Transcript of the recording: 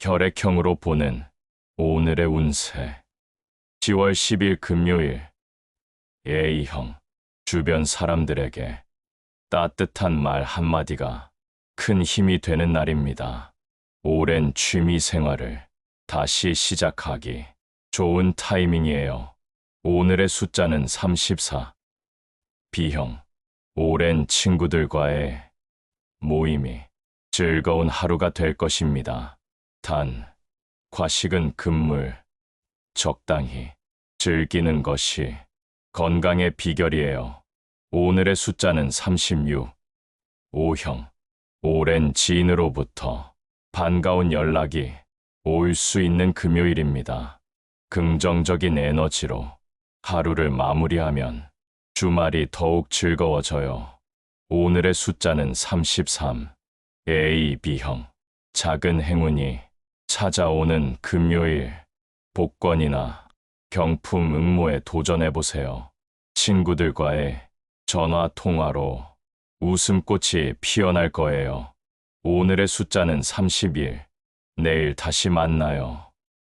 혈액형으로 보는 오늘의 운세. 10월 10일 금요일. A형. 주변 사람들에게 따뜻한 말 한마디가 큰 힘이 되는 날입니다. 오랜 취미 생활을 다시 시작하기 좋은 타이밍이에요. 오늘의 숫자는 34. B형. 오랜 친구들과의 모임이 즐거운 하루가 될 것입니다. 단, 과식은 금물, 적당히 즐기는 것이 건강의 비결이에요. 오늘의 숫자는 36. O형. 오랜 지인으로부터 반가운 연락이 올 수 있는 금요일입니다. 긍정적인 에너지로 하루를 마무리하면 주말이 더욱 즐거워져요. 오늘의 숫자는 33. A, B형. 작은 행운이 찾아오는 금요일. 복권이나 경품 응모에 도전해보세요. 친구들과의 전화 통화로 웃음꽃이 피어날 거예요. 오늘의 숫자는 31. 내일 다시 만나요.